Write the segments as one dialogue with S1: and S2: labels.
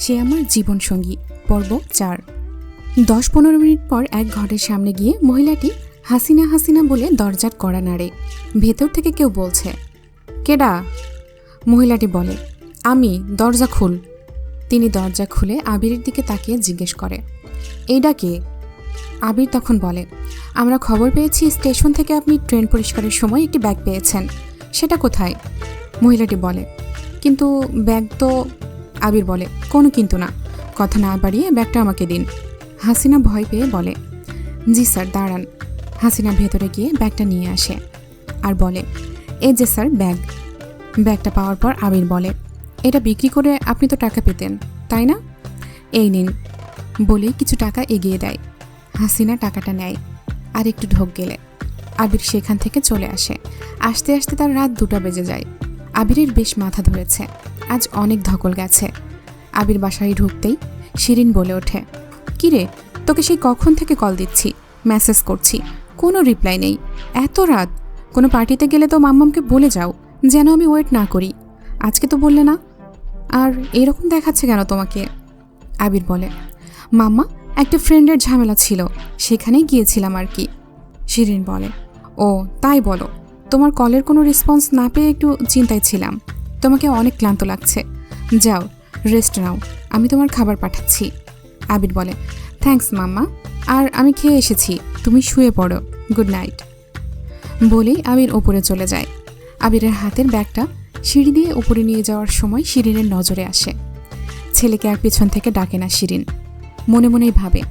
S1: সে আমার জীবনসঙ্গী। পর্ব চার। দশ পনেরো মিনিট পর এক ঘরের সামনে গিয়ে মহিলাটি হাসিনা হাসিনা বলে দরজার কড়া নাড়ে। ভেতর থেকে কেউ বলছে, কেডা? মহিলাটি বলে, আমি, দরজা খুল। তিনি দরজা খুলে আবিরের দিকে তাকিয়ে জিজ্ঞেস করে এইটা কে? আবির তখন বলে, আমরা খবর পেয়েছি স্টেশন থেকে আপনি ট্রেন পরিষ্কারের সময় একটি ব্যাগ পেয়েছেন। সেটা কোথায়? মহিলাটি বলে, কিন্তু ব্যাগ তো আবির বলে, কোনো কিন্তু না। কথা না বাড়িয়ে ব্যাগটা আমাকে দিন। হাসিনা ভয় পেয়ে বলে, জি স্যার, দাঁড়ান। হাসিনা ভেতরে গিয়ে ব্যাগটা নিয়ে আসে আর বলে এ যে স্যার, ব্যাগ। ব্যাগটা পাওয়ার পর আবির বলে, এটা বিক্রি করে আপনি তো টাকা পেতেন, তাই না? এই নিন। বলে কিছু টাকা এগিয়ে দেয়। হাসিনা টাকাটা নেয় আর একটু ঢোক গেলে আবির সেখান থেকে চলে আসে। আসতে আসতে তার রাত দুটো বেজে যায়। আবিরের বেশ মাথা ধরেছে। আজ অনেক ধকল গেছে। আবির বাসায় ঢুকতেই শিরিন বলে ওঠে, কিরে, তোকে সেই কখন থেকে কল দিচ্ছি? মেসেজ করছি। কোনো রিপ্লাই নেই। এত রাত। কোনো পার্টিতে গেলে তো মাম্মামকে বলে যাও, যেন আমি ওয়েট না করি। আজকে তো বললে না। আর এরকম দেখাচ্ছে কেন তোমাকে? আবির বলে, মাম্মা, একটা ফ্রেন্ডের ঝামেলা ছিল। সেখানেই গিয়েছিলাম আর কি। শিরিন বলে, ও, তাই বলো। তোমার কলের কোনো রেসপন্স না পেয়ে একটু চিন্তায় ছিলাম। তোমাকে অনেক ক্লান্ত লাগছে। যাও রেস্ট নাও। আমি তোমার খাবার পাঠাচ্ছি। আবির বলে থ্যাঙ্কস মাম্মা। আর আমি খেয়ে এসেছি। তুমি শুয়ে পড়ো। গুড নাইট বলেই আবির ওপরে চলে যায়। আবিরের হাতের ব্যাগটা সিঁড়ি দিয়ে উপরে নিয়ে যাওয়ার সময় শিরিনের নজরে আসে। ছেলেকে আর পিছন থেকে ডাকে না শিরিন। মনে মনেই ভাবে,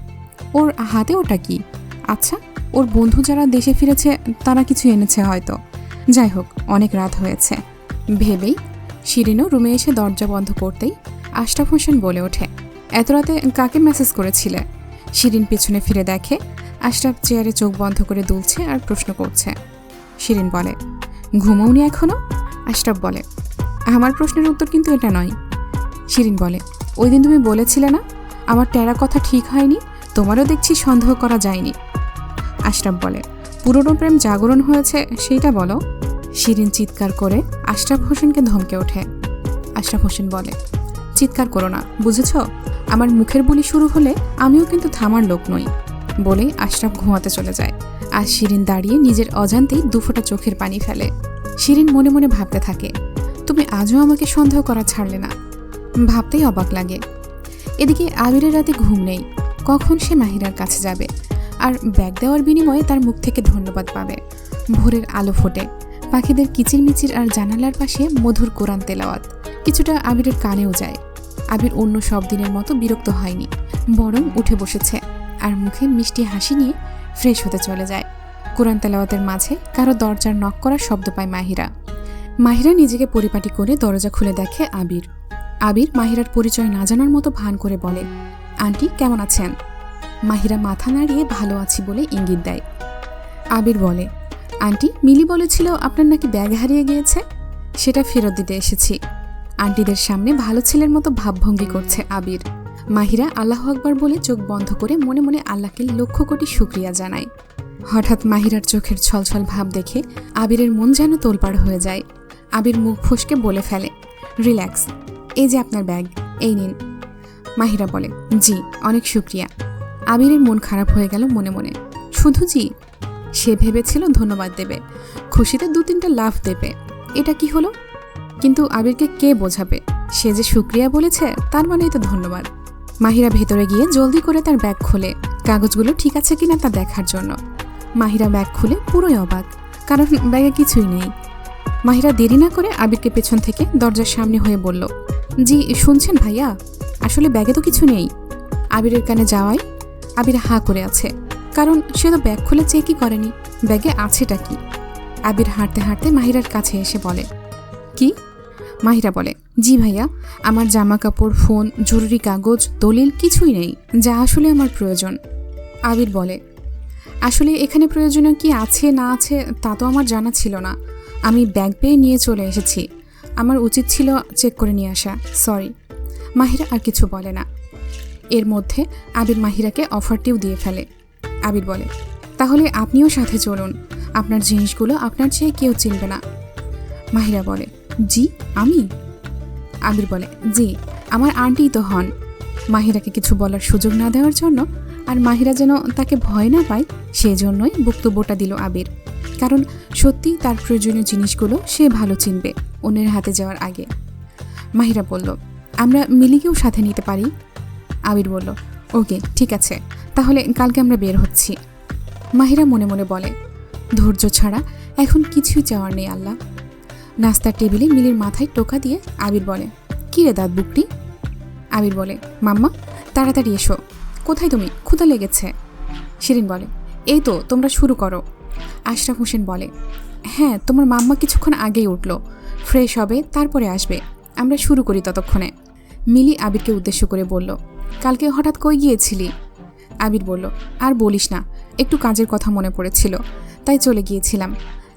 S1: ওর হাতে ওটা কি? আচ্ছা ওর বন্ধু যারা দেশে ফিরেছে, তারা কিছু এনেছে হয়তো। যাই হোক, অনেক রাত হয়েছে। ভেবেই শিরিনও রুমে এসে দরজা বন্ধ করতেই আশরাফ হোসেন বলে ওঠে, এত রাতে কাকে মেসেজ করেছিলে? শিরিন পিছনে ফিরে দেখে আশরাফ চেয়ারে চোখ বন্ধ করে দুলছে আর প্রশ্ন করছে। শিরিন বলে, ঘুমোওনি এখনও? আশরাফ বলে, আমার প্রশ্নের উত্তর কিন্তু এটা নয়। শিরিন বলে, ওই দিন তুমি বলেছিলে না? আমার টেরা কথা ঠিক হয়নি, তোমারও দেখছি সন্দেহ করা যায়নি। আশরাফ বলে, পুরনো প্রেম জাগরণ হয়েছে, সেইটা বলো। শিরিন চিৎকার করে আশরাফ হোসেনকে ধমকে ওঠে। আশরাফ হোসেন বলে, চিৎকার করো না, বুঝেছ? আমার মুখের বুলি শুরু হলে আমিও কিন্তু থামার লোক নই, বলে আশরাফ ঘুমাতে চলে যায়। আর শিরিন দাঁড়িয়ে নিজের অজান্তেই দুফোটা চোখের পানি ফেলে। শিরিন মনে মনে ভাবতে থাকে, তুমি আজও আমাকে সন্দেহ করা ছাড়লে না। ভাবতেই অবাক লাগে। এদিকে আবিরের রাতে ঘুম নেই, কখন সে মাহিরার কাছে যাবে? আর ব্যাগ দেওয়ার বিনিময়ে তার মুখ থেকে ধন্যবাদ পাবে। ভোরের আলো ফোটে। পাখিদের কিচিরমিচির আর জানালার পাশে মধুর কোরআন তেলাওয়াত। কিছুটা আবিরের কানেও যায়। আবির অন্য সব দিনের মতো বিরক্ত হয়নি, বরং উঠে বসেছে আর মুখে মিষ্টি হাসি নিয়ে ফ্রেশ হতে চলে যায়। কোরআন তেলাওয়াতের মাঝে কারও দরজার নক করার শব্দ পায় মাহিরা। মাহিরা নিজেকে পরিপাটি করে দরজা খুলে দেখে আবির। আবির মাহিরার পরিচয় না জানার মতো ভান করে বলে, আন্টি, কেমন আছেন? মাহিরা মাথা নাড়িয়ে, ভালো আছি বলে ইঙ্গিত দেয়। আবির বলে আন্টি মিলি বলেছিল আপনার নাকি ব্যাগ হারিয়ে গিয়েছে। সেটা ফেরত দিতে এসেছি। আন্টিদের সামনে ভালো ছেলের মতো ভাবভঙ্গি করছে আবির। মাহিরা আল্লাহ আকবার বলে চোখ বন্ধ করে মনে মনে আল্লাহকে লক্ষ কোটি শুক্রিয়া জানায়। হঠাৎ মাহিরার চোখের ছলছল ভাব দেখে আবিরের মন যেন তোলপাড় হয়ে যায়। আবির মুখ ফসকে বলে ফেলে, রিল্যাক্স, এই যে আপনার ব্যাগ, এই নিন। মাহিরা বলে, জি, অনেক শুক্রিয়া। আবিরের মন খারাপ হয়ে গেল মনে মনে। শুধু জি সে ভেবেছিল ধন্যবাদ দেবে। খুশিতে দু তিনটা লাভ দেবে। এটা কি হলো? কিন্তু আবিরকে কে বোঝাবে? সে যে শুক্রিয়া বলেছে, তার মানেই তো ধন্যবাদ। মাহিরা ভেতরে গিয়ে জলদি করে তার ব্যাগ খোলে। কাগজগুলো ঠিক আছে কিনা তা দেখার জন্য। মাহিরা ব্যাগ খুলে পুরোই অবাক, কারণ ব্যাগে কিছুই নেই। মাহিরা দেরি না করে আবিরকে পেছন থেকে দরজার সামনে হয়ে বলল, জি, শুনছেন ভাইয়া? আসলে ব্যাগে তো কিছু নেই। আবিরের কানে যাওয়ায় আবির হা করে আছে। কারণ সে তো ব্যাগ খুলে চেকই করেনি? ব্যাগে আছেটা কি? আবির হাঁটতে হাঁটতে মাহিরার কাছে এসে বলে, কি? মাহিরা বলে, জি ভাইয়া, আমার জামা কাপড় ফোন, জরুরি কাগজ, দলিল কিছুই নেই, যা আসলে আমার প্রয়োজন। আবির বলে, আসলে এখানে প্রয়োজনীয় কি আছে, না আছে, তা তো আমার জানা ছিল না। আমি ব্যাগ পেয়ে নিয়ে চলে এসেছি। আমার উচিত ছিল চেক করে নিয়ে আসা। সরি। মাহিরা আর কিছু বলে না। এর মধ্যে আবির মাহিরাকে অফারটিও দিয়ে ফেলে। আবির বলে, তাহলে আপনিও সাথে চলুন। আপনার জিনিসগুলো আপনার চেয়ে কেউ চিনবে না। মাহিরা বলে, জি, আমি? আবির বলে, জি, আমার আন্টিই তো হন। মাহিরাকে কিছু বলার সুযোগ না দেওয়ার জন্য আর মাহিরা যেন তাকে ভয় না পায় সেই জন্যই বক্তব্যটা দিল আবির। কারণ সত্যিই তার প্রয়োজনীয় জিনিসগুলো সে ভালো চিনবে অন্যের হাতে যাওয়ার আগে। মাহিরা বলল, আমরা মিলিকেও সাথে নিতে পারি? আবির বলল, ওকে, ঠিক আছে। তাহলে কালকে আমরা বের হচ্ছি। মাহিরা মনে মনে বলে, ধৈর্য ছাড়া এখন কিছুই চাওয়ার নেই আল্লাহ। নাস্তার টেবিলে মিলির মাথায় টোকা দিয়ে আবির বলে, কী রে দাঁত বুকটি? আবির বলে, মাম্মা, তাড়াতাড়ি এসো। কোথায় তুমি? ক্ষুধা লেগেছে। শিরিন বলে, এই তো, তোমরা শুরু করো। আশরাফ হোসেন বলে হ্যাঁ তোমার মাম্মা কিছুক্ষণ আগেই উঠল। ফ্রেশ হবে, তারপরে আসবে। আমরা শুরু করি ততক্ষণে। মিলি আবিরকে উদ্দেশ্য করে বলল, কালকে হঠাৎ কই গিয়েছিলি? আবির বলল, আর বলিস না, একটু কাজের কথা মনে পড়েছিল, তাই চলে গিয়েছিলাম।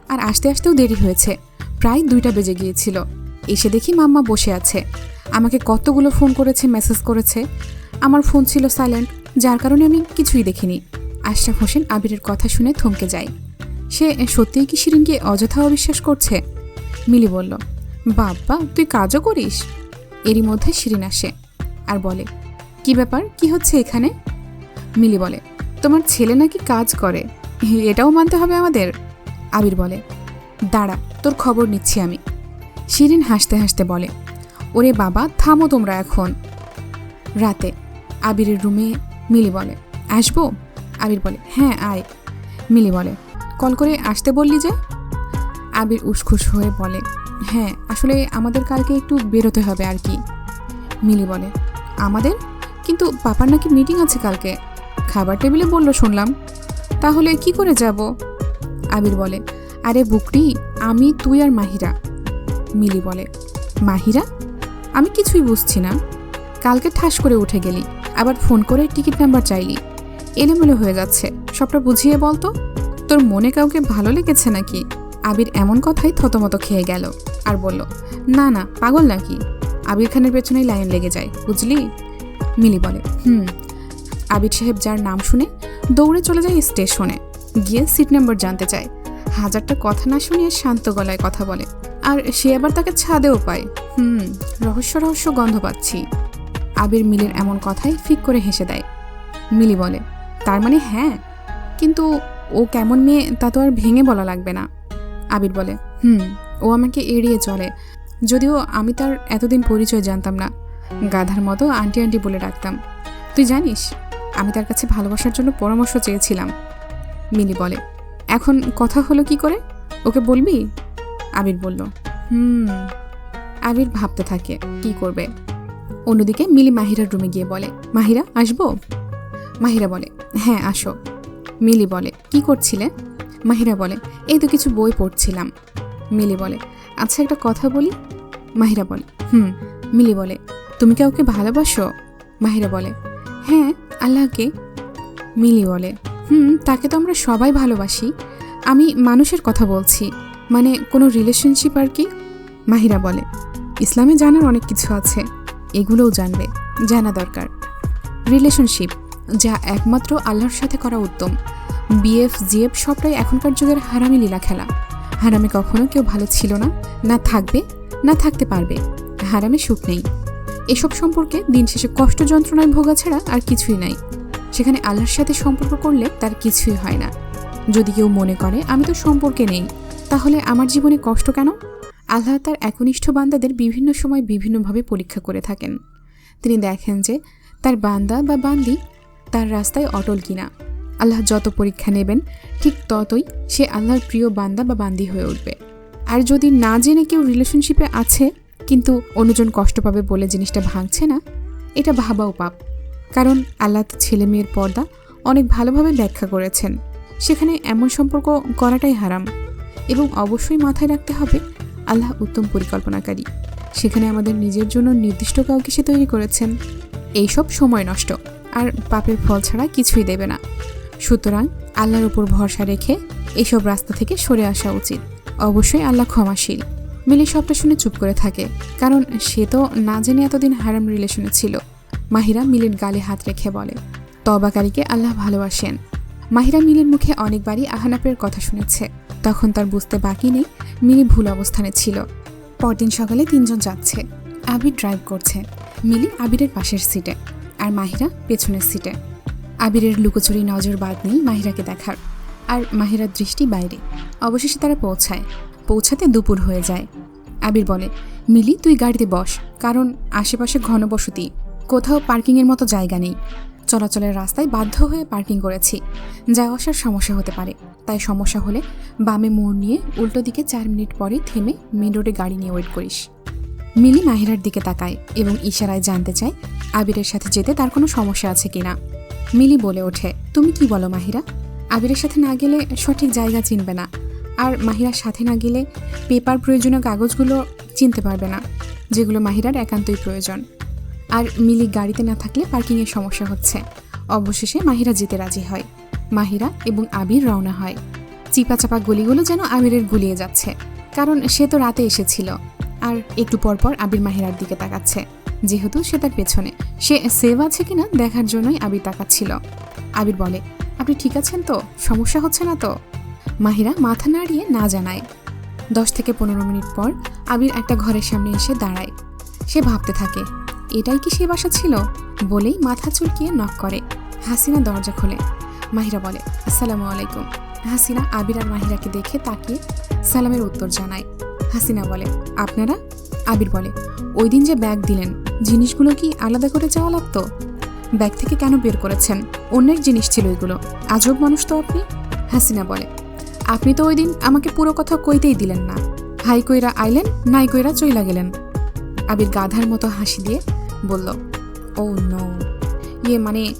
S1: আর আসতে আসতেও দেরি হয়েছে, প্রায় দুইটা বেজে গিয়েছিল। এসে দেখি মাম্মা বসে আছে। আমাকে কতগুলো ফোন করেছে, মেসেজ করেছে। আমার ফোন ছিল সাইলেন্ট, যার কারণে আমি কিছুই দেখিনি। আশরাফ হোসেন আবিরের কথা শুনে থমকে যায়। সে সত্যিই কি শিরিনকে অযথা অবিশ্বাস করছে? মিলি বলল, বাবা, তুই কাজও করিস? এরই মধ্যে শিরিন আসে আর বলে, কি ব্যাপার? কি হচ্ছে এখানে? মিলি বলে, তোমার ছেলে নাকি কাজ করে। এটাও মানতে হবে আমাদের? আবির বলে, দাঁড়া, তোর খবর নিচ্ছি আমি। শিরিন হাসতে হাসতে বলে, ওরে বাবা, থামো তোমরা এখন। রাতে আবিরের রুমে মিলি বলে, আসব? আবির বলে হ্যাঁ আয়। মিলি বলে, কল করে আসতে বললি যে? আবির উসখুস হয়ে বলে হ্যাঁ আসলে আমাদের কালকে একটু বেরোতে হবে আর কি। মিলি বলে, আমাদের? কিন্তু পাপার নাকি মিটিং আছে কালকে? খাবার টেবিলে বলল, শুনলাম। তাহলে কি করে যাব? আবির বলে, আরে বুকরি আমি, তুই আর মাহিরা। মিলি বলে, মাহিরা? আমি কিছুই বুঝছি না। কালকে ঠাস করে উঠে গেলি, আবার ফোন করে টিকিট নাম্বার চাইলি। এলোমেলো হয়ে যাচ্ছে, সবটা বুঝিয়ে বলতো তোর মনে কাউকে ভালো লেগেছে নাকি? আবির এমন কথাই থতমত খেয়ে গেল আর বলল, না না, পাগল নাকি? আবির খানের পেছনেই লাইন লেগে যায়, বুঝলি? মিলি বলে, হুম আবির সাহেব যার নাম শুনে দৌড়ে চলে যায় স্টেশনে। গিয়ে সিট নাম্বার জানতে চায়। হাজারটা কথা না শুনিয়ে শান্ত গলায় কথা বলে। আর সে আবার তাকে ছাদেও পায়। হুম, রহস্য রহস্য গন্ধ পাচ্ছি। আবির মিলের এমন কথাই ফিক করে হেসে দেয়। মিলি বলে, তার মানে হ্যাঁ কিন্তু ও কেমন মেয়ে তা তো আর ভেঙে বলা লাগবে না। আবির বলে, হুম, ও আমাকে এড়িয়ে চলে। যদিও আমি তার এতদিন পরিচয় জানতাম না। গাধার মতো আন্টি আন্টি বলে ডাকতাম। তুই জানিস আমি তার কাছে ভালোবাসার জন্য পরামর্শ চেয়েছিলাম। মিলি বলে, এখন কথা হলো কি করে? ওকে বলবি? আবির বলল, হুম। আবির ভাবতে থাকে, কি করবে? অন্যদিকে মিলি মাহিরার রুমে গিয়ে বলে, মাহিরা, আসব? মাহিরা বলে হ্যাঁ আসো। মিলি বলে, কি করছিলে? মাহিরা বলে, এই তো কিছু বই পড়ছিলাম। মিলি বলে আচ্ছা একটা কথা বলি? মাহিরা বলে, হুম। মিলি বলে, তুমি কাউকে ভালোবাসো? মাহিরা বলে হ্যাঁ আল্লাহকে মিলি বলে। হুম, তাকে তো আমরা সবাই ভালোবাসি। আমি মানুষের কথা বলছি। মানে কোনো রিলেশনশিপ আর কি? মাহিরা বলে। ইসলামে জানার অনেক কিছু আছে। এগুলোও জানবে। জানা দরকার। রিলেশনশিপ যা একমাত্র আল্লাহর সাথে করা উত্তম। বিএফ জিএফ সবটাই এখনকার যুগের হারামি লীলা খেলা। হারামে কখনো কেউ ভালো ছিল না। না থাকবে, না থাকতে পারবে। হারামে সুখ নেই। এসব সম্পর্কে দিন শেষে কষ্ট যন্ত্রণায় ভোগা ছাড়া আর কিছুই নাই। সেখানে আল্লাহর সাথে সম্পর্ক করলে তার কিছুই হয় না। যদি কেউ মনে করে, আমি তো সম্পর্কে নেই, তাহলে আমার জীবনে কষ্ট কেন? আল্লাহ তার একনিষ্ঠ বান্দাদের বিভিন্ন সময় বিভিন্নভাবে পরীক্ষা করে থাকেন। তিনি দেখেন যে তার বান্দা বা বান্দি তার রাস্তায় অটল কিনা। আল্লাহ যত পরীক্ষা নেবেন, ঠিক ততই সে আল্লাহর প্রিয় বান্দা বা বান্দি হয়ে উঠবে। আর যদি না জেনে কেউ রিলেশনশিপে আছে কিন্তু অন্যজন কষ্ট পাবে বলে জিনিসটা ভাঙছে না। এটা ভাবাও পাপ। কারণ আল্লাহ ছেলে মেয়ের পর্দা অনেক ভালোভাবে ব্যাখ্যা করেছেন। সেখানে এমন সম্পর্ক করাটাই হারাম। এবং অবশ্যই মাথায় রাখতে হবে, আল্লাহ উত্তম পরিকল্পনাকারী। সেখানে আমাদের নিজের জন্য নির্দিষ্ট কাউকে সে তৈরি করেছেন। এইসব সময় নষ্ট, আর পাপের ফল ছাড়া কিছুই দেবে না। সুতরাং আল্লাহর উপর ভরসা রেখে এইসব রাস্তা থেকে সরে আসা উচিত। অবশ্যই আল্লাহ ক্ষমাশীল। মিলি সবটা শুনে চুপ করে থাকে, কারণ সে তো না জেনে এতদিন হারাম রিলেশনে ছিল। মাহিরা মিলির গালে হাত রেখে বলে, তবাকারীকে আল্লাহ ভালোবাসেন। মাহিরা মিলির মুখে অনেকবারই আহানাপের কথা শুনেছে। তখন তার বুঝতে বাকি নেই, মিলি ভুল অবস্থানে ছিল। পরদিন সকালে তিনজন যাচ্ছে। আবির ড্রাইভ করছে। মিলি আবিরের পাশের সিটে আর মাহিরা পেছনের সিটে আবিরের লুকোচুরি নজর বাদ নেই মাহিরাকে দেখার। আর মাহিরার দৃষ্টি বাইরে। অবশেষে তারা পৌঁছায়। পৌঁছাতে দুপুর হয়ে যায়। আবির বলে, মিলি, তুই গাড়িতে বস, কারণ আশেপাশে ঘনবসতি। কোথাও পার্কিংয়ের মতো জায়গা নেই। চলাচলের রাস্তায় বাধ্য হয়ে পার্কিং করেছি। যা আসার সমস্যা হতে পারে। তাই সমস্যা হলে বামে মোড় নিয়ে উল্টো দিকে চার মিনিট পরে থেমে মেন রোডে গাড়ি নিয়ে ওয়েট করিস। মিলি মাহিরার দিকে তাকায় এবং ইশারায় জানতে চায়, আবিরের সাথে যেতে তার কোনো সমস্যা আছে কিনা? মিলি বলে ওঠে, তুমি কি বলো মাহিরা? আবিরের সাথে না গেলে সঠিক জায়গা চিনবে না। আর মাহিরার সাথে না গেলে পেপার প্রয়োজনীয় কাগজগুলো চিনতে পারবে না, যেগুলো মাহিরার একান্তই প্রয়োজন। আর মিলি গাড়িতে না থাকলে পার্কিংয়ের সমস্যা হচ্ছে। অবশেষে মাহিরা যেতে রাজি হয়। মাহিরা এবং আবির রওনা হয়। চিপাচাপা গলিগুলো যেন আবিরের গুলিয়ে যাচ্ছে, কারণ সে তো রাতে এসেছিল। আর একটু পরপর আবির মাহিরার দিকে তাকাচ্ছে, যেহেতু সে তার পেছনে। সে সেভ আছে কিনা দেখার জন্যই আবির তাকাচ্ছিল। আবির বলে, আপনি ঠিক আছেন তো? সমস্যা হচ্ছে না তো? মাহিরা মাথা নাড়িয়ে না জানায়। দশ থেকে পনেরো মিনিট পর আবির একটা ঘরের সামনে এসে দাঁড়ায়। সে ভাবতে থাকে, এটাই কি সে বাসা ছিল? বলেই মাথা চুলকিয়ে নক করে। হাসিনা দরজা খোলে। মাহিরা বলে, আসসালামু আলাইকুম। হাসিনা আবির আর মাহিরাকে দেখে তাকিয়ে সালামের উত্তর জানায়। হাসিনা বলে, আপনারা? আবির বলে, ওই দিন যে ব্যাগ দিলেন, জিনিসগুলো কি আলাদা করে যাওয়া লাগতো? ব্যাগ থেকে কেন বের করেছেন? অন্যের জিনিস ছিল এগুলো। আজব মানুষ তো আপনি। হাসিনা বলে আপনি তো ওই দিন আমাকে পুরো কথা কইতেই দিলেন না। হাই কইরা আইলেন, নাই কইরা চইলা গেলেন। আবির গাধার মতো হাসি দিয়ে বলল, ও নো। ইয়ে মানে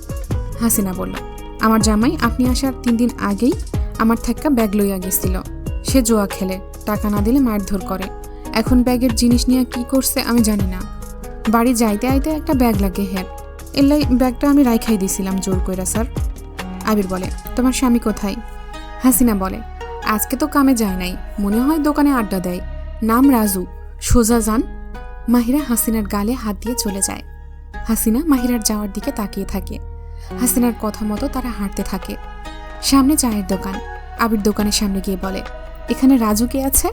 S1: হাসিনা বলল, আমার জামাই আপনি আসার তিন দিন আগেই আমার থাক্কা ব্যাগ লইয়া গেছিল। সে জোয়া খেলে, টাকা না দিলে মারধর করে। এখন ব্যাগের জিনিস নিয়ে কি করছে আমি জানি না। বাড়ি যাইতে আইতে একটা ব্যাগ লাগে হ্যাঁ এলাই ব্যাগটা আমি রাইখাই দিছিলাম জোর কইরা, স্যার। আবির বলে, তোমার স্বামী কোথায়? হাসিনা বলে আজকে তো কামে যায় নাই। মনে হয় দোকানে আড্ডা দেয়। নাম রাজু। সোজা যান। মাহিরা হাসিনার গালে হাত দিয়ে চলে যায়। হাসিনা মাহিরার যাওয়ার দিকে তাকিয়ে থাকে। হাসিনার কথা মতো তারা হাঁটতে থাকে। সামনে চায়ের দোকান। আবির দোকানের সামনে গিয়ে বলে, এখানে রাজু কে আছে?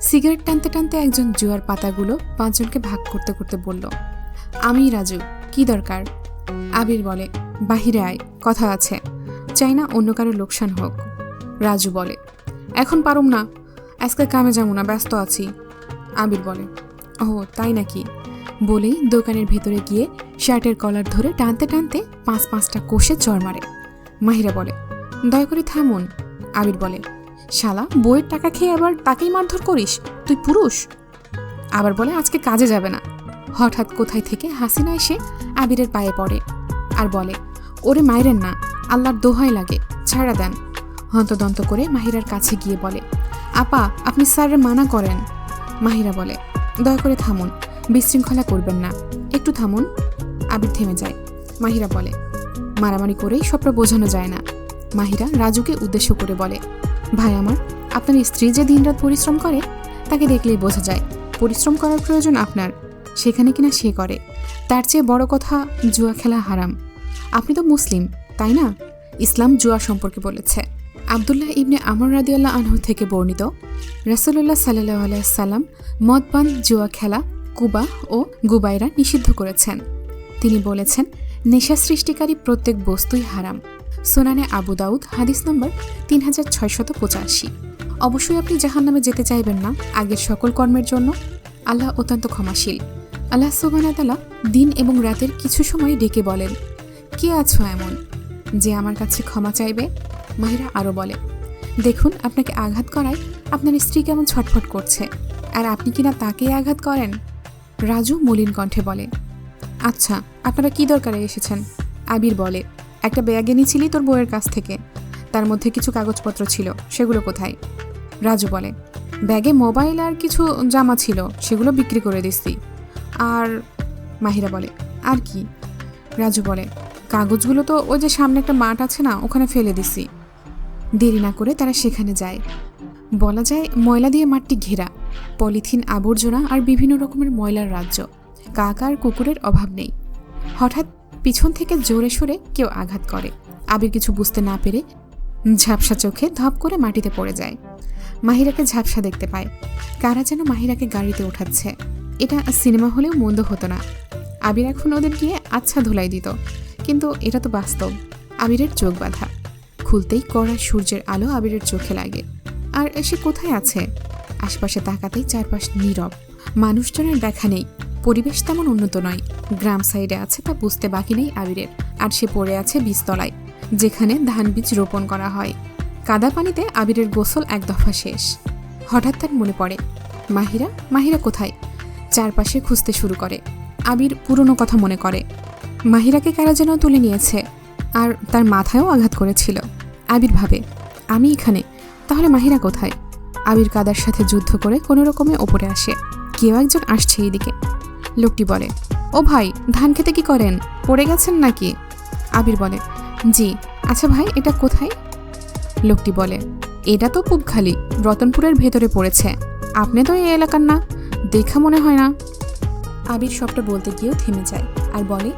S1: সিগারেট টানতে টানতে একজন জুয়ার পাতাগুলো পাঁচজনকে ভাগ করতে করতে বলল, আমি রাজু, কি দরকার? আবির বলে, বাহিরে আয়, কথা আছে। চাই না অন্য কারও লোকসান হোক। রাজু বলে। এখন পারুম না। আজকে কামে যাব না, ব্যস্ত আছি। আবির বলে। ও তাই নাকি? বলেই দোকানের ভেতরে গিয়ে শার্টের কলার ধরে টানতে টানতে পাঁচ পাঁচটা কোষে চর মারে। মাহিরা বলে, দয়া করে থামুন। আবির বলে, শালা, বইয়ের টাকা খেয়ে আবার তাকেই মারধর করিস? তুই পুরুষ? আবার বলে, আজকে কাজে যাবে না। হঠাৎ কোথায় থেকে হাসিনা এসে আবিরের পায়ে পড়ে আর বলে, ওরে মাইরেন না, আল্লাহর দোহাই লাগে, ছাড়া দেন। হন্তদন্ত করে মাহিরার কাছে গিয়ে বলে, আপা, আপনি স্যারের মানা করেন। মাহিরা বলে, দয়া করে থামুন, বিশৃঙ্খলা করবেন না। একটু থামুন। আবির থেমে যায়। মাহিরা বলে, মারামারি করেই সবটা বোঝানো যায় না। মাহিরা রাজুকে উদ্দেশ্য করে বলে, ভাই আমার, আপনার স্ত্রী যে দিনরাত পরিশ্রম করে, তাকে দেখলেই বোঝা যায়। পরিশ্রম করার প্রয়োজন আপনার, সেখানে কিনা সে করে। তার চেয়ে বড় কথা জুয়া খেলা হারাম। আপনি তো মুসলিম, তাই না? ইসলাম জুয়া সম্পর্কে বলেছে। আবদুল্লাহ ইবনে আমর রাদিয়াল্লাহ আনহু থেকে বর্ণিত রাসুল্লাহ সাল্লাহ আলাইসাল্লাম মদপান জুয়া খেলা, কুবা ও গুবাইরা নিষিদ্ধ করেছেন। তিনি বলেছেন, নেশা সৃষ্টিকারী প্রত্যেক বস্তুই হারাম। সোনানে আবু দাউদ, হাদিস নম্বর তিন হাজার ছয়শত পঁচাশি। অবশ্যই আপনি জাহান্নামে যেতে চাইবেন না, আগের সকল কর্মের জন্য। আল্লাহ অত্যন্ত ক্ষমাশীল। আল্লাহ সুবাহতালা দিন এবং রাতের কিছু সময় ডেকে বলেন, কে আছো এমন যে আমার কাছে ক্ষমা চাইবে? মাহিরা আরও বলে, দেখুন, আপনাকে আঘাত করায় আপনার স্ত্রী কেমন ছটফট করছে, আর আপনি কিনা তাকেই আঘাত করেন? রাজু মলিন কণ্ঠে বলে আচ্ছা আপনারা কি দরকারে এসেছেন? আবির বলে, একটা ব্যাগ এনেছিলি তোর বউয়ের কাছ থেকে, তার মধ্যে কিছু কাগজপত্র ছিল, সেগুলো কোথায়? রাজু বলে, ব্যাগে মোবাইল আর কিছু জামা ছিল, সেগুলো বিক্রি করে দিচ্ছি আর মাহিরা বলে, আর কি? রাজু বলে, কাগজগুলো তো ওই যে সামনে একটা মাঠ আছে না, ওখানে ফেলে দিছি। দেরি না করে তারা সেখানে যায়। বলা যায়, ময়লা দিয়ে মাঠটি ঘেরা। পলিথিন, আবর্জনা আর বিভিন্ন রকমের ময়লার রাজ্য। কাক আর কুকুরের অভাব নেই। হঠাৎ পিছন থেকে জোরে সরে কেউ আঘাত করে। আবির কিছু বুঝতে না পেরে ঝাপসা চোখে ধপ করে মাটিতে পড়ে যায়। মাহিরাকে ঝাপসা দেখতে পায়। কারা যেন মাহিরাকে গাড়িতে ওঠাচ্ছে। এটা সিনেমা হলেও মন্দ হতো না। আবির এখন ওদের গিয়ে আচ্ছা ধুলাই দিত। কিন্তু এটা তো বাস্তব। আবিরের চোখ বাঁধা। খুলতেই কড়া সূর্যের আলো আবিরের চোখে লাগে। আর সে কোথায় আছে? আশপাশে তাকাতেই চারপাশ নীরব। মানুষজনের দেখা নেই। পরিবেশ তেমন উন্নত নয়। গ্রাম সাইডে আছে তা বুঝতে বাকি নেই আবিরের। আর সে পড়ে আছে বীজতলায়, যেখানে ধান বীজ রোপণ করা হয়। কাদা পানিতে আবিরের গোসল এক দফা শেষ। হঠাৎ তার মনে পড়ে, মাহিরা মাহিরা কোথায়? চারপাশে খুঁজতে শুরু করে। আবির পুরনো কথা মনে করে, মাহিরাকে কারা যেন তুলে নিয়েছে? আর তার মাথায়ও আঘাত করেছিল। আবির ভাবে, আমি এখানে, তাহলে মাহিরা কোথায়? আবির কাদার সাথে যুদ্ধ করে কোনো রকমে ওপরে আসে। কেউ একজন আসছে এইদিকে লোকটি বলে, ও ভাই, ধান খেতে কি করেন? পড়ে গেছেন নাকি? আবির বলে, জি আচ্ছা ভাই, এটা কোথায়? লোকটি বলে, এটা তো পুবখালি রতনপুরের ভেতরে পড়েছে। আপনি তো এই এলাকার না, দেখা মনে হয় না। আবির সবটা বলতে গিয়েও থেমে যায় আর বলে,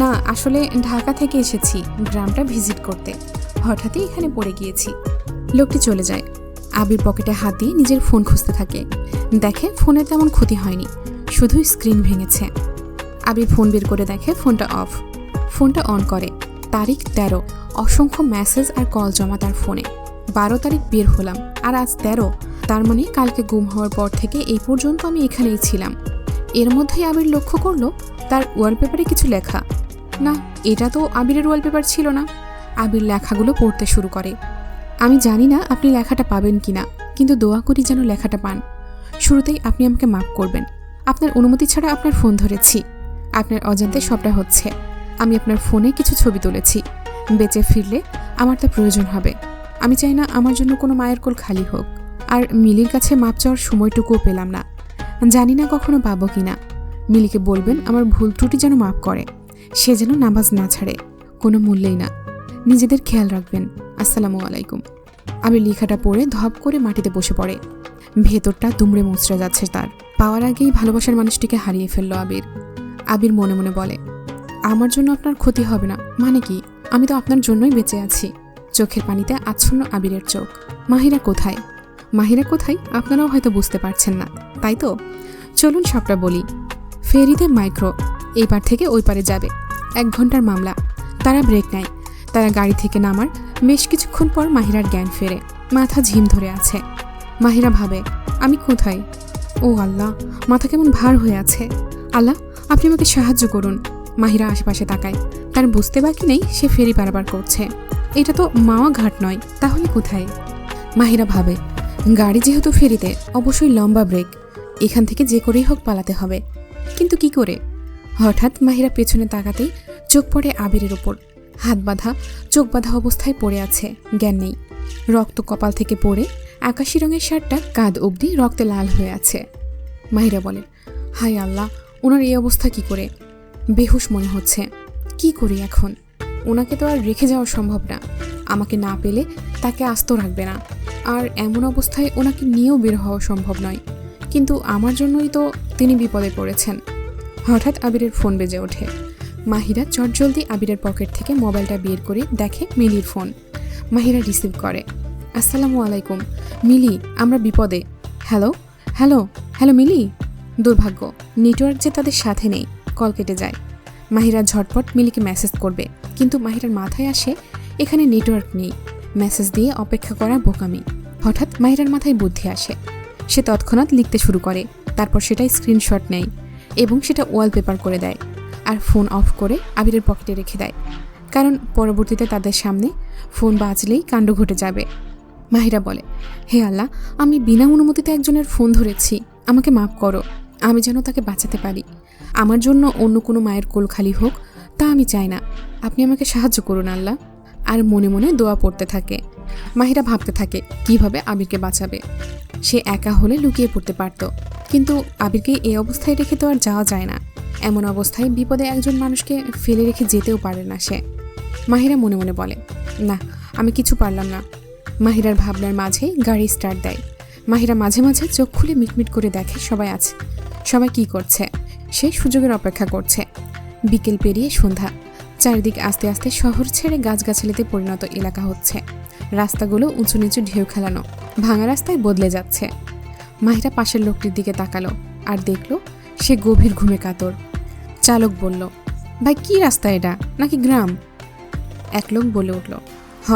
S1: না, আসলে ঢাকা থেকে এসেছি, গ্রামটা ভিজিট করতে। হঠাৎই এখানে পড়ে গিয়েছি। লোকটি চলে যায়। আবির পকেটে হাত দিয়ে নিজের ফোন খুঁজতে থাকে। দেখে ফোনে তেমন ক্ষতি হয়নি। শুধুই স্ক্রিন ভেঙেছে। আবির ফোন বের করে দেখে ফোনটা অফ। ফোনটা অন করে। তারিখ তেরো। অসংখ্য মেসেজ আর কল জমা তার ফোনে। বারো তারিখ বের হলাম। আর আজ তেরো। তার মানে কালকে গুম হওয়ার পর থেকে এই পর্যন্ত আমি এখানেই ছিলাম। এর মধ্যেই আবির লক্ষ্য করল, তার ওয়ালপেপারে কিছু লেখা। না, এটা তো আবিরের ওয়ালপেপার ছিল না। আবির লেখাগুলো পড়তে শুরু করে। আমি জানি না আপনি লেখাটা পাবেন কি না কিন্তু দোয়া করি যেন লেখাটা পান। শুরুতেই আপনি আমাকে মাফ করবেন। আপনার অনুমতি ছাড়া আপনার ফোন ধরেছি। আপনার অজান্তে সবটা হচ্ছে। আমি আপনার ফোনে কিছু ছবি তুলেছি। বেঁচে ফিরলে আমার তা প্রয়োজন হবে। আমি চাই না আমার জন্য কোনো মায়ের কোল খালি হোক। আর মিলির কাছে মাপ চাওয়ার সময়টুকুও পেলাম না। জানি না কখনো পাবো কি না মিলিকে বলবেন আমার ভুল ত্রুটি যেন মাফ করে। সে যেন নামাজ না ছাড়ে। কোনো মূল্যেই না। নিজেদের খেয়াল রাখবেন। আসসালামু আলাইকুম। আমি লেখাটা পড়ে ধপ করে মাটিতে বসে পড়ে। ভেতরটা দুমড়ে মুচড়ে যাচ্ছে তার। পাওয়ার আগেই ভালোবাসার মানুষটিকে হারিয়ে ফেলল আবির। আবির মনে মনে বলে, আমার জন্য আপনার ক্ষতি হবে না। মানে কি? আমি তো আপনার জন্যই বেঁচে আছি। চোখের পানিতে আচ্ছন্ন আবিরের চোখ। মাহিরা কোথায়? মাহিরা কোথায়? আপনারাও হয়তো বুঝতে পারছেন না। তাই তো? চলুন সবটা বলি। ফেরিতে মাইক্রো এই পার থেকে ওই পারে যাবে। এক ঘণ্টার মামলা। তারা ব্রেক নেয়। তারা গাড়ি থেকে নামার বেশ কিছুক্ষণ পর মাহিরার জ্ঞান ফেরে। মাথা ঝিম ধরে আছে। মাহিরা ভাবে, আমি কোথায়? ও আল্লাহ, মাথা কেমন ভার হয়ে আছে। আল্লাহ, আপনি আমাকে সাহায্য করুন। মাহিরা আশেপাশে তাকায়। তার বুঝতে বাকি নেই, সে ফেরি পারাবার করছে। এটা তো মাওয়া ঘাট নয়, তাহলে কোথায়? মাহিরা ভাবে, গাড়ি যেহেতু ফেরিতে, অবশ্যই লম্বা ব্রেক। এখান থেকে যে করেই হোক পালাতে হবে। কিন্তু কি করে? হঠাৎ মাহিরা পেছনে তাকাতেই চোখ পড়ে আবিরের ওপর হাত বাঁধা, চোখ বাঁধা অবস্থায় পড়ে আছে, জ্ঞান নেই। রক্ত কপাল থেকে পড়ে আকাশি রঙের শার্টটা কাঁধ অবধি রক্তে লাল হয়ে আছে। মাহিরা বলে হাই আল্লাহ, ওনার এই অবস্থা কি করে? বেহুশ মনে হচ্ছে, কি করি এখন? ওনাকে তো আর রেখে যাওয়া সম্ভব না। আমাকে না পেলে তাকে আস্ত রাখবে না। আর এমন অবস্থায় ওনাকে নিয়েও বের হওয়া সম্ভব নয়। কিন্তু আমার জন্যই তো তিনি বিপদে পড়েছেন। হঠাৎ আবিরের ফোন বেজে ওঠে। মাহিরা চটজলদি আবিরের পকেট থেকে মোবাইলটা বের করে দেখে মিলির ফোন। মাহিরা রিসিভ করে, আসসালামু আলাইকুম। মিলি, আমরা বিপদে। Hello hello hello Mili. দুর্ভাগ্য, নেটওয়ার্ক যে তাদের সাথে নেই, কল কেটে যায়। মাহিরা ঝটপট মিলিকে মেসেজ করবে, কিন্তু মাহিরার মাথায় আসে, এখানে নেটওয়ার্ক নেই। মেসেজ দিয়ে অপেক্ষা করা বোকামি। হঠাৎ মাহিরার মাথায় বুদ্ধি আসে। সে তৎক্ষণাৎ লিখতে শুরু করে, তারপর সেটাই স্ক্রিনশট নেয় এবং সেটা ওয়ালপেপার করে দেয়। আর ফোন অফ করে আবিরের পকেটে রেখে দেয়। কারণ পরবর্তীতে তাদের সামনে ফোন বাজলেই কাণ্ড ঘটে যাবে। মাহিরা বলে, হে আল্লাহ, আমি বিনা অনুমতিতে একজনের ফোন ধরেছি। আমাকে মাফ করো। আমি যেন তাকে বাঁচাতে পারি। আমার জন্য অন্য কোনো মায়ের কোল খালি হোক, তা আমি চাই না। আপনি আমাকে সাহায্য করুন আল্লাহ। আর মনে মনে দোয়া পড়তে থাকে। মাহিরা ভাবতে থাকে, কীভাবে আবিরকে বাঁচাবে? সে একা হলে লুকিয়ে পড়তে পারত। কিন্তু আবিরকে এই অবস্থায় রেখে তো আর যাওয়া যায় না। এমন অবস্থায় বিপদে একজন মানুষকে ফেলে রেখে যেতেও পারে না সে। মাহিরা মনে মনে বলে, না, আমি কিছু পারলাম না। মাহিরার ভাবনার মাঝেই গাড়ি স্টার্ট দেয়। মাহিরা মাঝে মাঝে চোখ খুলে মিটমিট করে দেখে সবাই আছে। সবাই কি করছে? সে সুযোগের অপেক্ষা করছে। বিকেল পেরিয়ে সন্ধ্যা। চারিদিক আস্তে আস্তে শহর ছেড়ে গাছগাছালিতে পরিণত এলাকা হচ্ছে। রাস্তাগুলো উঁচু নিচু ঢেউ খেলানো। ভাঙা রাস্তায় বদলে যাচ্ছে। মাহিরা পাশের লোকটির দিকে তাকালো আর দেখল সে গভীর ঘুমে কাতর। চালক বলল, ভাই, কি রাস্তা এটা? নাকি গ্রাম? এক লোক বলে উঠল, হ,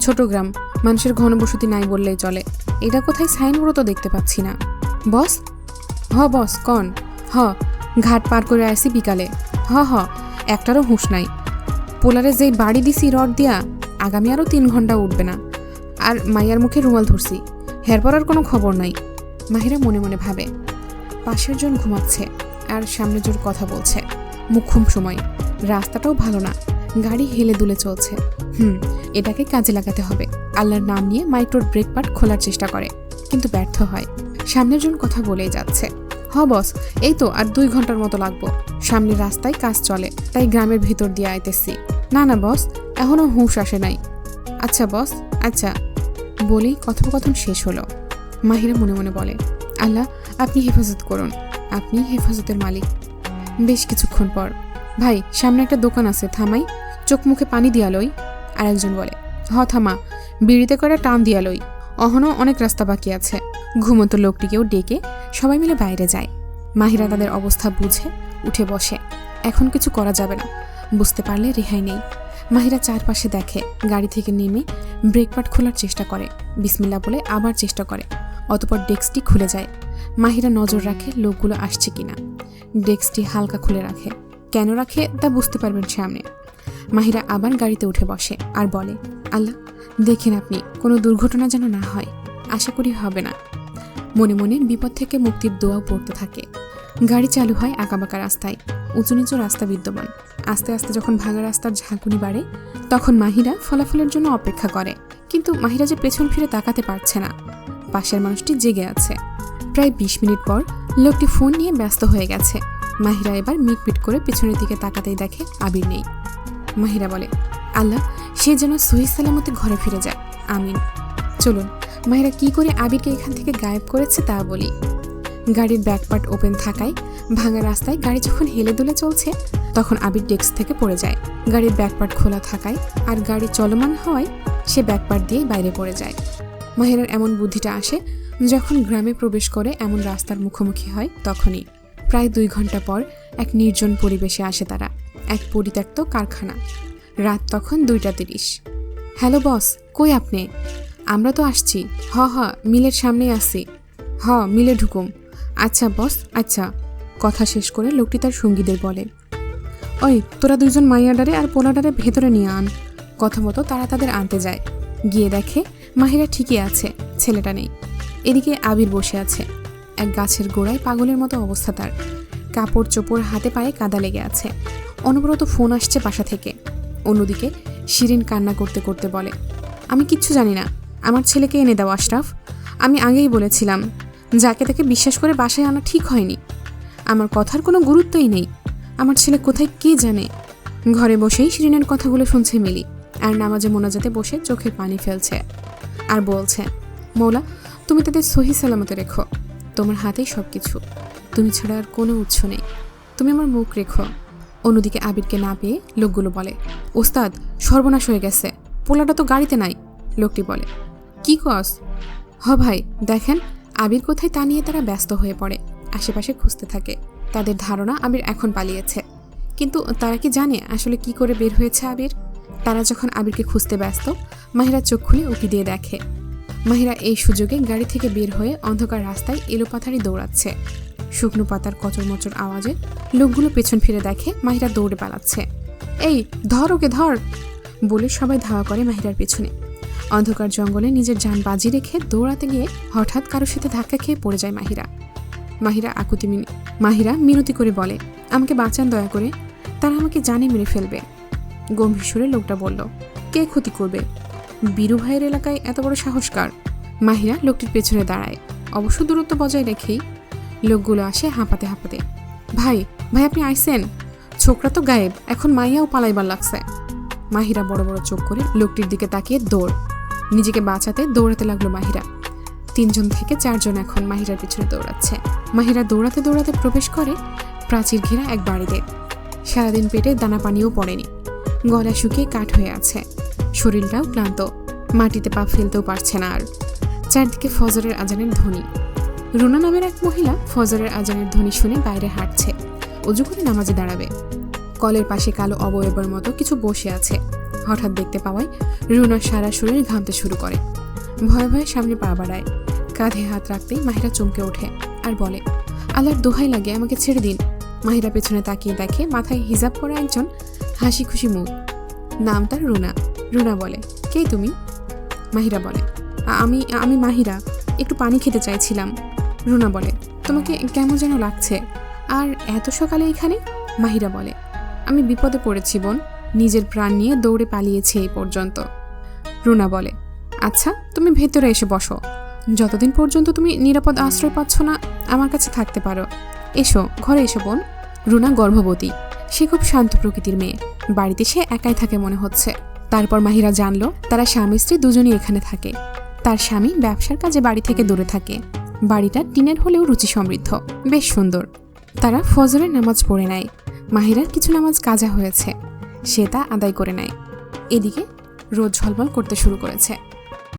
S1: ছোট গ্রাম। মানুষের ঘনবসতি নাই বললেই চলে। এটা কোথায় সাইনবোর্ডও দেখতে পাচ্ছি না। বস? হ, বস, কন। হ, ঘাট পার করে আসি বিকালে। হ হ, একটারও হুঁশ নাই। পোলারে যেই বাড়ি দিছি রড দিয়া, আগামী আরও তিন ঘণ্টা উঠবে না। আর মাইয়ার মুখে রুমাল ধরছি। হেরপর আর কোনো খবর নাই। মাহিরা মনে মনে ভাবে, পাশের জন ঘুমাচ্ছে। আর সামনে জোর কথা বলছে। মুখ্যম সময় রাস্তাটাও ভালো না। গাড়ি হেলে দুলে চলছে। হুম, এটাকে কাজে লাগাতে হবে। আল্লাহর নাম নিয়ে মাইক্রোর ব্রেক পার্ট খোলার চেষ্টা করে। কিন্তু ব্যর্থ হয়। সামনের জন কথা বলেই যাচ্ছে। হ বস, এই তো আর দুই ঘণ্টার মতো লাগবো। সামনের রাস্তায় কাজ চলে, তাই গ্রামের ভিতর দিয়ে আইতেছি। না না বস এখনও হুঁশ আসে নাই। আচ্ছা বস আচ্ছা। বলেই কথোপকথন শেষ হলো। মাহিরা মনে মনে বলে, আল্লাহ, আপনি হেফাজত করুন। আপনি হেফাজতের মালিক। বেশ কিছুক্ষণ পর, ভাই, সামনে একটা দোকান আছে, থামাই। চোখ মুখে পানি দিয়ালই আর একজন বলে, হ, থামা। বিড়িতে করে টান দিয়ালই অহনও অনেক রাস্তা বাকি আছে। ঘুমন্ত লোকটিকেও ডেকে সবাই মিলে বাইরে যায়। মাহিরা তাদের অবস্থা বুঝে, উঠে বসে। এখন কিছু করা যাবে না। বুঝতে পারলে রেহাই নেই। মাহিরা চারপাশে দেখে, গাড়ি থেকে নেমে ব্রেক পাট খোলার চেষ্টা করে। বিসমিল্লা বলে আবার চেষ্টা করে। অতপর ডেস্কটি খুলে যায়। মাহিরা নজর রাখে লোকগুলো আসছে কিনা। ডেস্কটি হালকা খুলে রাখে। কেন রাখে তা বুঝতে পারবেন সামনে। মাহিরা আবার গাড়িতে উঠে বসে আর বলে, আল্লাহ, দেখেন আপনি, কোনো দুর্ঘটনা যেন না হয়। আশা করি হবে না। মনে মনে বিপদ থেকে মুক্তির দোয়াও পড়তে থাকে। গাড়ি চালু হয় আঁকাবাঁকা রাস্তায়। উঁচু নিচু রাস্তা বিদ্যমান। আস্তে আস্তে যখন ভাঙা রাস্তার ঝাঁকুনি বাড়ে, তখন মাহিরা ফলাফলের জন্য অপেক্ষা করে। কিন্তু মাহিরা যে পেছন ফিরে তাকাতে পারছে না। পাশের মানুষটি জেগে আছে। প্রায় বিশ মিনিট পর লোকটি ফোন নিয়ে ব্যস্ত হয়ে গেছে। মাহিরা এবার মিটমিট করে পেছনের দিকে তাকাতেই দেখে আবির নেই। মাহিরা বলে, আল্লাহ, সে যেন সহি সালামতে ঘরে ফিরে যায়। আমিন। চলুন, মাহিরা কি করে আবিরকে এখান থেকে গায়েব করেছে তা বলি। গাড়ির ব্যাকপার্ট ওপেন থাকায় ভাঙা রাস্তায় গাড়ি যখন হেলে দুলে চলছে, তখন আবির ডেস্ক থেকে পড়ে যায়। গাড়ির ব্যাকপার্ট খোলা থাকায় আর গাড়ি চলমান হওয়ায় সে ব্যাকপার্ট দিয়েই বাইরে পড়ে যায়। মাহিরার এমন বুদ্ধিটা আসে যখন গ্রামে প্রবেশ করে এমন রাস্তার মুখোমুখি হয়, তখনই। প্রায় দুই ঘণ্টা পর এক নির্জন পরিবেশে আসে তারা, এক পরিত্যক্ত কারখানা। রাত তখন দুইটা তিরিশ। হ্যালো বস, কই আপনি? আমরা তো আসছি। হ হ, মিলের সামনে আসছি হ, মিলে ঢুকুম। আচ্ছা বস আচ্ছা। কথা শেষ করে লোকটি তার সঙ্গীদের বলে, ওই, তোরা দুইজন মাইয়াডারে আর পোলাডারে ভেতরে নিয়ে আন। কথা মতো তারা তাদের আনতে যায়। গিয়ে দেখে, মাহিরা ঠিকই আছে, ছেলেটা নেই। এদিকে আবির বসে আছে। এক গাছের গোড়ায় পাগলের মতো অবস্থা তার। কাপড় চোপড় হাতে পায়ে কাদা লেগে আছে। অনবরত ফোন আসছে বাসা থেকে। অন্যদিকে শিরিন কান্না করতে করতে বলে, আমি কিচ্ছু জানি না। আমার ছেলেকে এনে দাও, আশরাফ। আমি আগেই বলেছিলাম, যাকে তাকে বিশ্বাস করে বাসায় আনা ঠিক হয়নি। আমার কথার কোনো গুরুত্বই নেই। আমার ছেলে কোথায় কে জানে? ঘরে বসেই শিরিনের কথাগুলো শুনছে মিলি। আর নামাজে মোনাজাতে বসে চোখের পানি ফেলছে। আর বলছে, মৌলা তুমি তাদের সহি সালামতে রেখো। তোমার হাতেই সব কিছু তুমি ছাড়া আর কোনো উৎস নেই। তুমি আমার মুখ রেখো। অন্যদিকে আবিরকে না পেয়ে লোকগুলো বলে, ওস্তাদ, সর্বনাশ হয়ে গেছে। পোলাটা তো গাড়িতে নাই। লোকটি বলে, কি কস? হ ভাই, দেখেন, আবির কোথায় তা নিয়ে তারা ব্যস্ত হয়ে পড়ে। আশেপাশে খুঁজতে থাকে। তাদের ধারণা আবির এখন পালিয়েছে। কিন্তু তারা কি জানে আসলে কি করে বের হয়েছে আবির? তারা যখন আবিরকে খুঁজতে ব্যস্ত, মাহিরা চোখ খুলে উকি দিয়ে দেখে। মাহিরা এই সুযোগে গাড়ি থেকে বের হয়ে অন্ধকার রাস্তায় এলোপাথারি দৌড়াচ্ছে। শুকনো পাতার কচর মচর আওয়াজে লোকগুলো পেছন ফিরে দেখে মাহিরা দৌড়ে পালাচ্ছে। এই, ধর ওকে, ধর! বলে সবাই ধাওয়া করে মাহিরার পেছনে। অন্ধকার জঙ্গলে নিজের যান বাজি রেখে দৌড়াতে গিয়ে হঠাৎ কারোর সাথে ধাক্কা খেয়ে পড়ে যায় মাহিরা। মাহিরা আকুতি মিনি, মাহিরা মিনতি করে বলে, আমাকে বাঁচান দয়া করে। তারা আমাকে জানে মেরে ফেলবে। গম্ভীর সুরে লোকটা বলল, কে ক্ষতি করবে? বীরু ভাইয়ের এলাকায় এত বড় সাহসকার মাহিরা লোকটির পেছনে দাঁড়ায়। অবশ্য দূরত্ব বজায় রেখেই লোকগুলো আসে হাঁপাতে হাঁপাতে। ভাই ভাই আপনি আইসেন? ছোকরা তো গায়েব, এখন মাইয়াও পালাইবার লাগছে। মাহিরা বড় বড় চোখ করে লোকটির দিকে তাকিয়ে দৌড়। নিজেকে বাঁচাতে দৌড়াতে লাগল মাহিরা। তিনজন থেকে চারজন এখন মাহিরার পিছনে দৌড়াচ্ছে। মাহিরা দৌড়াতে দৌড়াতে প্রবেশ করে প্রাচীর ঘেরা এক বাড়িতে। সারাদিন পেটে দানা পানিও পড়েনি। গলা শুকিয়ে কাঠ হয়ে আছে। শরীরটাও ক্লান্ত, মাটিতে পা ফেলতেও পারছে না আর। চারদিকে ফজরের আজানের ধ্বনি। রুনা নামের এক মহিলা ফজরের আজানের ধ্বনি শুনে বাইরে হাঁটছে। অজু করে নামাজে দাঁড়াবে। কলের পাশে কালো অবয়বের মতো কিছু বসে আছে। হঠাৎ দেখতে পাওয়ায় রুনা সারা শরীর ঘামতে শুরু করে। ভয়ে ভয়ে সামনে পা বাড়ায়। কাঁধে হাত রাখতেই মাহিরা চমকে ওঠে আর বলে, আল্লাহর দোহাই লাগে, আমাকে ছেড়ে দিন। মাহিরা পেছনে তাকিয়ে দেখে মাথায় হিজাব করা একজন হাসি খুশি মুখ। নাম তার রুনা। রুনা বলে, কে তুমি? মাহিরা বলে আমি আমি মাহিরা, একটু পানি খেতে চাইছিলাম। রুনা বলে, তোমাকে কেমন যেন লাগছে। আর এত সকালে এখানে? মাহিরা বলে, আমি বিপদে পড়েছি বোন, নিজের প্রাণ নিয়ে দৌড়ে পালিয়েছি এই পর্যন্ত। রুনা বলে আচ্ছা তুমি ভেতরে এসে বসো। যতদিন পর্যন্ত তুমি নিরাপদ আশ্রয় পাচ্ছ না, আমার কাছে থাকতে পারো। এসো, ঘরে এসো বোন। রুনা গর্ভবতী, সে খুব শান্ত প্রকৃতির মেয়ে। বাড়িতে সে একাই থাকে মনে হচ্ছে। তারপর মাহিরা জানল, তারা স্বামী স্ত্রী দুজনই এখানে থাকে। তার স্বামী ব্যবসার কাজে বাড়ি থেকে দূরে থাকে। বাড়িটা টিনের হলেও রুচি সমৃদ্ধ, বেশ সুন্দর। তারা ফজরের নামাজ পড়ে নেয়। মাহিরার কিছু নামাজ কাজা হয়েছে। সে তা আদায় করে নেয়। এদিকে রোজ ঝলমল করতে শুরু করেছে।